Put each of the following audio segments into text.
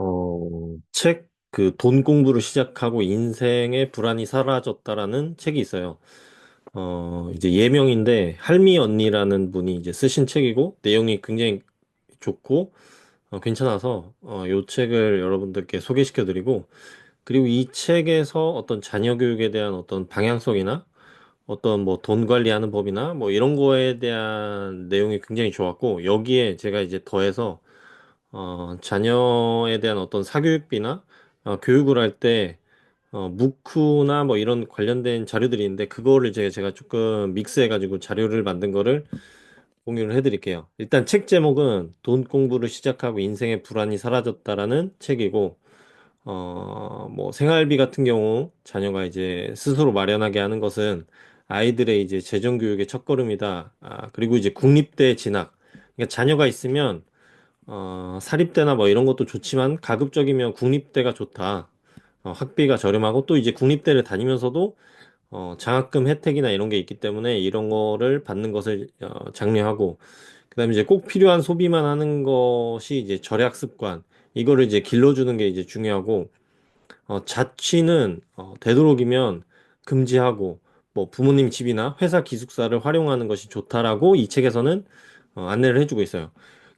어, 책, 그, 돈 공부를 시작하고 인생의 불안이 사라졌다라는 책이 있어요. 어, 이제 예명인데, 할미 언니라는 분이 이제 쓰신 책이고, 내용이 굉장히 좋고, 어, 괜찮아서, 어, 요 책을 여러분들께 소개시켜 드리고, 그리고 이 책에서 어떤 자녀 교육에 대한 어떤 방향성이나, 어떤 뭐 돈 관리하는 법이나, 뭐 이런 거에 대한 내용이 굉장히 좋았고, 여기에 제가 이제 더해서, 어, 자녀에 대한 어떤 사교육비나 어, 교육을 할 때 어, 묵후나 뭐 이런 관련된 자료들이 있는데 그거를 제가 제가 조금 믹스해가지고 자료를 만든 거를 공유를 해드릴게요. 일단 책 제목은 돈 공부를 시작하고 인생의 불안이 사라졌다라는 책이고 어, 뭐 생활비 같은 경우 자녀가 이제 스스로 마련하게 하는 것은 아이들의 이제 재정 교육의 첫걸음이다. 아, 그리고 이제 국립대 진학. 그러니까 자녀가 있으면 어, 사립대나 뭐 이런 것도 좋지만 가급적이면 국립대가 좋다. 어, 학비가 저렴하고 또 이제 국립대를 다니면서도 어, 장학금 혜택이나 이런 게 있기 때문에 이런 거를 받는 것을 어, 장려하고 그다음에 이제 꼭 필요한 소비만 하는 것이 이제 절약 습관 이거를 이제 길러주는 게 이제 중요하고 어, 자취는 어, 되도록이면 금지하고 뭐 부모님 집이나 회사 기숙사를 활용하는 것이 좋다라고 이 책에서는 어, 안내를 해주고 있어요.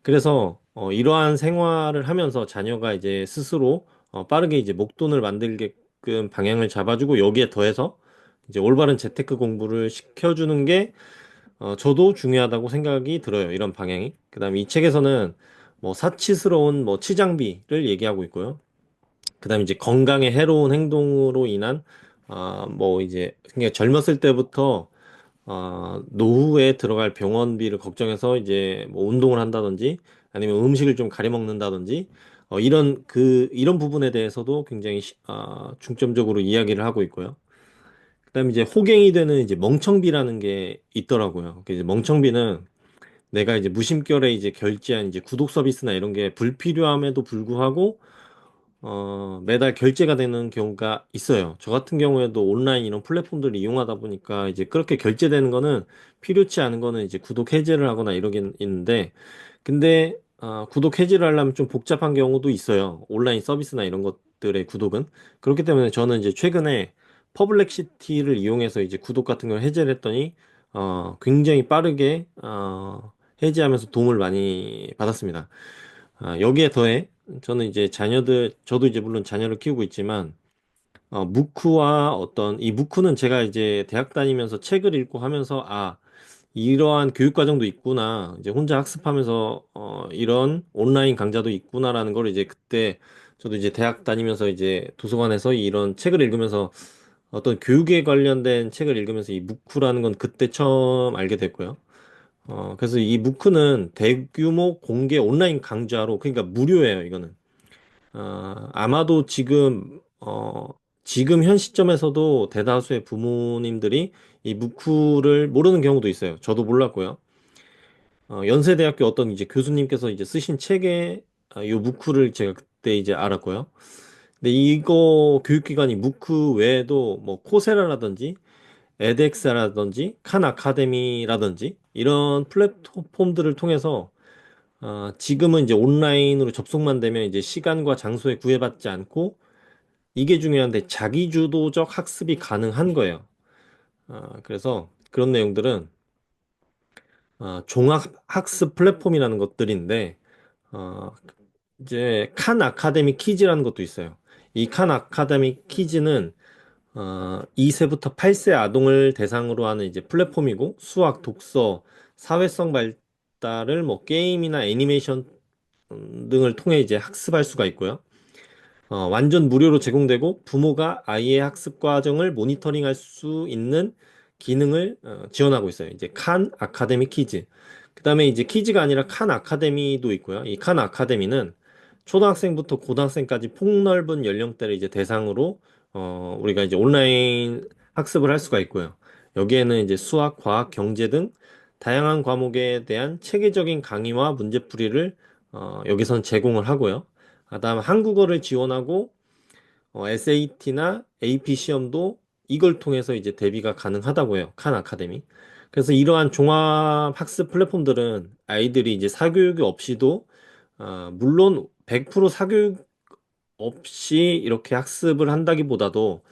그래서 어, 이러한 생활을 하면서 자녀가 이제 스스로 어, 빠르게 이제 목돈을 만들게끔 방향을 잡아주고 여기에 더해서 이제 올바른 재테크 공부를 시켜주는 게 어, 저도 중요하다고 생각이 들어요. 이런 방향이. 그다음에 이 책에서는 뭐 사치스러운 뭐 치장비를 얘기하고 있고요. 그다음에 이제 건강에 해로운 행동으로 인한 아, 뭐 이제 그러니까 젊었을 때부터 어, 노후에 들어갈 병원비를 걱정해서 이제 뭐 운동을 한다든지 아니면 음식을 좀 가려 먹는다든지 어, 이런 그 이런 부분에 대해서도 굉장히 시- 아, 중점적으로 이야기를 하고 있고요. 그다음에 이제 호갱이 되는 이제 멍청비라는 게 있더라고요. 그 이제 멍청비는 내가 이제 무심결에 이제 결제한 이제 구독 서비스나 이런 게 불필요함에도 불구하고 어, 매달 결제가 되는 경우가 있어요. 저 같은 경우에도 온라인 이런 플랫폼들을 이용하다 보니까 이제 그렇게 결제되는 거는 필요치 않은 거는 이제 구독 해지를 하거나 이러긴 있는데, 근데 어, 구독 해지를 하려면 좀 복잡한 경우도 있어요. 온라인 서비스나 이런 것들의 구독은. 그렇기 때문에 저는 이제 최근에 퍼블렉시티를 이용해서 이제 구독 같은 걸 해제를 했더니, 어, 굉장히 빠르게, 어, 해지하면서 도움을 많이 받았습니다. 아, 여기에 더해 저는 이제 자녀들 저도 이제 물론 자녀를 키우고 있지만 어, 무크와 어떤 이 무크는 제가 이제 대학 다니면서 책을 읽고 하면서 아 이러한 교육 과정도 있구나 이제 혼자 학습하면서 어, 이런 온라인 강좌도 있구나라는 걸 이제 그때 저도 이제 대학 다니면서 이제 도서관에서 이런 책을 읽으면서 어떤 교육에 관련된 책을 읽으면서 이 무크라는 건 그때 처음 알게 됐고요. 어, 그래서 이 무크는 대규모 공개 온라인 강좌로, 그러니까 무료예요, 이거는. 어, 아마도 지금, 어, 지금 현 시점에서도 대다수의 부모님들이 이 무크를 모르는 경우도 있어요. 저도 몰랐고요. 어, 연세대학교 어떤 이제 교수님께서 이제 쓰신 책에 아, 이 무크를 제가 그때 이제 알았고요. 근데 이거 교육기관이 무크 외에도 뭐 코세라라든지 에덱스라든지 칸 아카데미라든지 이런 플랫폼들을 통해서 어, 지금은 이제 온라인으로 접속만 되면 이제 시간과 장소에 구애받지 않고 이게 중요한데 자기주도적 학습이 가능한 거예요. 어, 그래서 그런 내용들은 어, 종합 학습 플랫폼이라는 것들인데 어, 이제 칸 아카데미 키즈라는 것도 있어요. 이 칸 아카데미 키즈는 어, 2세부터 8세 아동을 대상으로 하는 이제 플랫폼이고 수학, 독서, 사회성 발달을 뭐 게임이나 애니메이션 음, 등을 통해 이제 학습할 수가 있고요. 어, 완전 무료로 제공되고 부모가 아이의 학습 과정을 모니터링할 수 있는 기능을 어, 지원하고 있어요. 이제 칸 아카데미 키즈. 그다음에 이제 키즈가 아니라 칸 아카데미도 있고요. 이 칸 아카데미는 초등학생부터 고등학생까지 폭넓은 연령대를 이제 대상으로 어, 우리가 이제 온라인 학습을 할 수가 있고요. 여기에는 이제 수학, 과학, 경제 등 다양한 과목에 대한 체계적인 강의와 문제풀이를 어, 여기선 제공을 하고요. 그다음 한국어를 지원하고 어, SAT나 AP 시험도 이걸 통해서 이제 대비가 가능하다고 해요. 칸 아카데미. 그래서 이러한 종합 학습 플랫폼들은 아이들이 이제 사교육이 없이도 어, 물론 100% 사교육 없이 이렇게 학습을 한다기보다도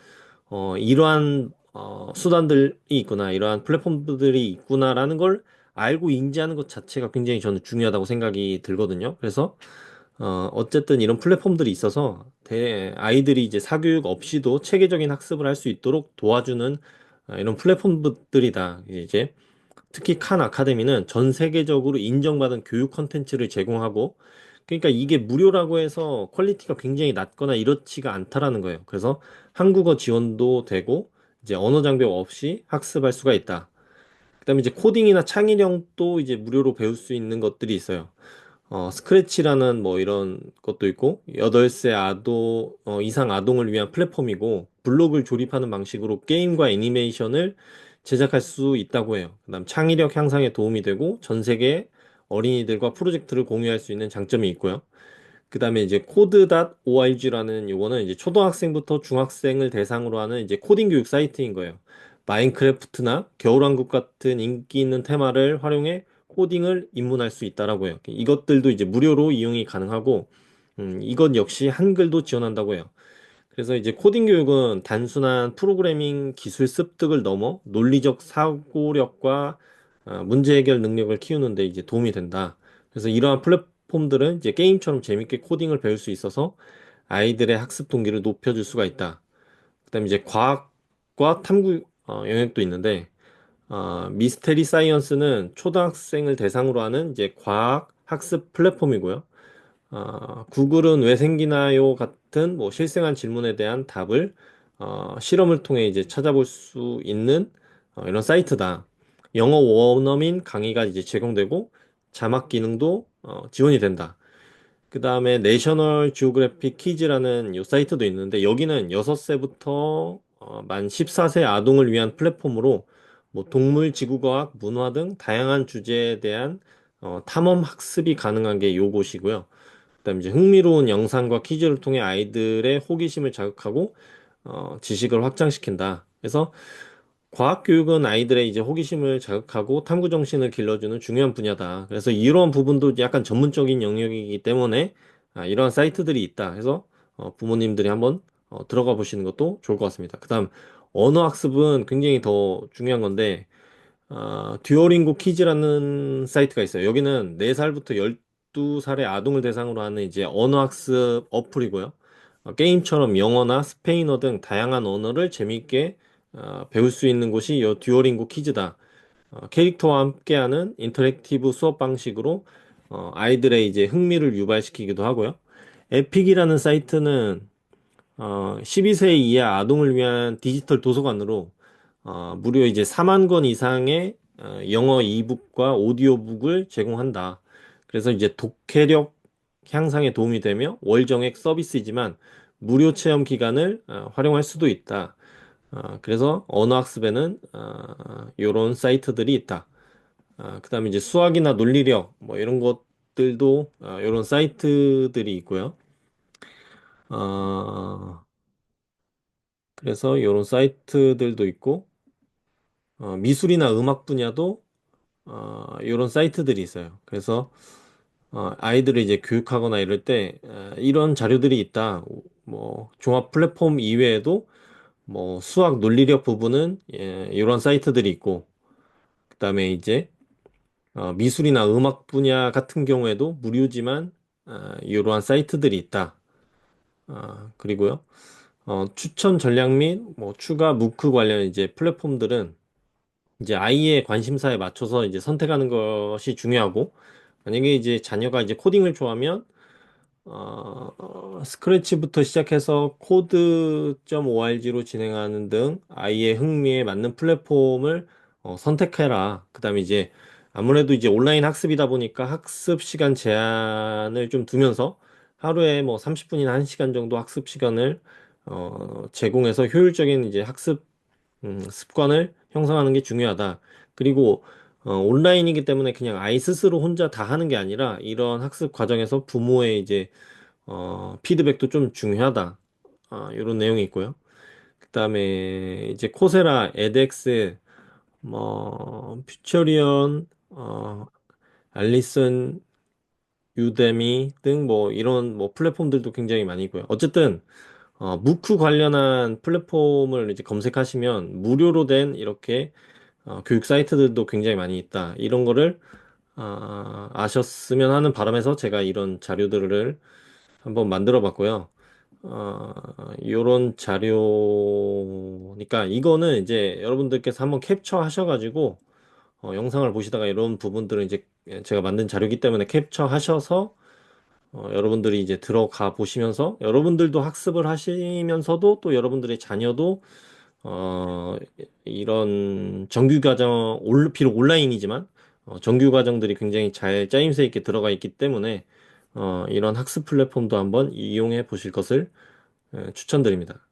어, 이러한 어, 수단들이 있구나, 이러한 플랫폼들이 있구나라는 걸 알고 인지하는 것 자체가 굉장히 저는 중요하다고 생각이 들거든요. 그래서 어, 어쨌든 이런 플랫폼들이 있어서 대, 아이들이 이제 사교육 없이도 체계적인 학습을 할 수 있도록 도와주는 어, 이런 플랫폼들이다. 이제 특히 칸 아카데미는 전 세계적으로 인정받은 교육 콘텐츠를 제공하고 그러니까 이게 무료라고 해서 퀄리티가 굉장히 낮거나 이렇지가 않다라는 거예요. 그래서 한국어 지원도 되고 이제 언어 장벽 없이 학습할 수가 있다. 그다음에 이제 코딩이나 창의력도 이제 무료로 배울 수 있는 것들이 있어요. 어, 스크래치라는 뭐 이런 것도 있고, 8세 아동, 어, 이상 아동을 위한 플랫폼이고, 블록을 조립하는 방식으로 게임과 애니메이션을 제작할 수 있다고 해요. 그다음 창의력 향상에 도움이 되고, 전 세계 어린이들과 프로젝트를 공유할 수 있는 장점이 있고요. 그 다음에 이제 코드.org라는 요거는 이제 초등학생부터 중학생을 대상으로 하는 이제 코딩 교육 사이트인 거예요. 마인크래프트나 겨울왕국 같은 인기 있는 테마를 활용해 코딩을 입문할 수 있다라고 해요. 이것들도 이제 무료로 이용이 가능하고, 음, 이것 역시 한글도 지원한다고 해요. 그래서 이제 코딩 교육은 단순한 프로그래밍 기술 습득을 넘어 논리적 사고력과 어, 문제 해결 능력을 키우는데 이제 도움이 된다. 그래서 이러한 플랫폼들은 이제 게임처럼 재밌게 코딩을 배울 수 있어서 아이들의 학습 동기를 높여줄 수가 있다. 그다음에 이제 과학과 탐구 어, 영역도 있는데 어, 미스테리 사이언스는 초등학생을 대상으로 하는 이제 과학 학습 플랫폼이고요. 어, 구글은 왜 생기나요? 같은 뭐 실생활 질문에 대한 답을 어, 실험을 통해 이제 찾아볼 수 있는 어, 이런 사이트다. 영어 원어민 강의가 이제 제공되고 자막 기능도 어, 지원이 된다. 그 다음에 내셔널 지오그래픽 퀴즈라는 요 사이트도 있는데 여기는 6세부터 어, 만 14세 아동을 위한 플랫폼으로 뭐 동물, 지구과학, 문화 등 다양한 주제에 대한 어, 탐험 학습이 가능한 게 요곳이고요. 그다음에 이제 흥미로운 영상과 퀴즈를 통해 아이들의 호기심을 자극하고 어, 지식을 확장시킨다. 그래서 과학 교육은 아이들의 이제 호기심을 자극하고 탐구 정신을 길러주는 중요한 분야다. 그래서 이런 부분도 약간 전문적인 영역이기 때문에 아, 이러한 사이트들이 있다. 그래서 어, 부모님들이 한번 어, 들어가 보시는 것도 좋을 것 같습니다. 그다음 언어 학습은 굉장히 더 중요한 건데 아, 듀오링고 키즈라는 사이트가 있어요. 여기는 4살부터 12살의 아동을 대상으로 하는 이제 언어 학습 어플이고요. 어, 게임처럼 영어나 스페인어 등 다양한 언어를 재미있게 어, 배울 수 있는 곳이 이 듀오링고 키즈다. 어, 캐릭터와 함께하는 인터랙티브 수업 방식으로 어, 아이들의 이제 흥미를 유발시키기도 하고요. 에픽이라는 사이트는 어, 12세 이하 아동을 위한 디지털 도서관으로 어, 무려 이제 4만 권 이상의 어, 영어 이북과 오디오북을 제공한다. 그래서 이제 독해력 향상에 도움이 되며 월정액 서비스이지만 무료 체험 기간을 어, 활용할 수도 있다. 어, 그래서 언어학습에는 어, 이런 사이트들이 있다. 어, 그 다음에 이제 수학이나 논리력 뭐 이런 것들도 어, 이런 사이트들이 있고요. 어, 그래서 이런 사이트들도 있고 어, 미술이나 음악 분야도 어, 이런 사이트들이 있어요. 그래서 어, 아이들을 이제 교육하거나 이럴 때 어, 이런 자료들이 있다. 뭐 종합 플랫폼 이외에도 뭐 수학 논리력 부분은 예, 이런 사이트들이 있고 그다음에 이제 어, 미술이나 음악 분야 같은 경우에도 무료지만 어, 이러한 사이트들이 있다. 어, 그리고요. 어, 추천 전략 및 뭐 추가 무크 관련 이제 플랫폼들은 이제 아이의 관심사에 맞춰서 이제 선택하는 것이 중요하고 만약에 이제 자녀가 이제 코딩을 좋아하면 어, 어, 스크래치부터 시작해서 코드.org로 진행하는 등 아이의 흥미에 맞는 플랫폼을 어, 선택해라. 그다음에 이제 아무래도 이제 온라인 학습이다 보니까 학습 시간 제한을 좀 두면서 하루에 뭐 30분이나 1시간 정도 학습 시간을 어, 제공해서 효율적인 이제 학습 음, 습관을 형성하는 게 중요하다. 그리고 어, 온라인이기 때문에 그냥 아이 스스로 혼자 다 하는 게 아니라 이런 학습 과정에서 부모의 이제 어, 피드백도 좀 중요하다. 아, 이런 내용이 있고요. 그다음에 이제 코세라, 에덱스, 뭐 퓨처리언, 어, 알리슨 유데미 등 뭐 이런 뭐 플랫폼들도 굉장히 많이 있고요. 어쨌든 어, 무크 관련한 플랫폼을 이제 검색하시면 무료로 된 이렇게 어, 교육 사이트들도 굉장히 많이 있다. 이런 거를 아, 아셨으면 하는 바람에서 제가 이런 자료들을 한번 만들어 봤고요. 어, 요런 자료니까 이거는 이제 여러분들께서 한번 캡처 하셔가지고 어, 영상을 보시다가 이런 부분들은 이제 제가 만든 자료이기 때문에 캡처 하셔서 어, 여러분들이 이제 들어가 보시면서 여러분들도 학습을 하시면서도 또 여러분들의 자녀도 어, 이런 정규 과정, 올- 비록 온라인이지만 어, 정규 과정들이 굉장히 잘 짜임새 있게 들어가 있기 때문에 어, 이런 학습 플랫폼도 한번 이용해 보실 것을 예, 추천드립니다.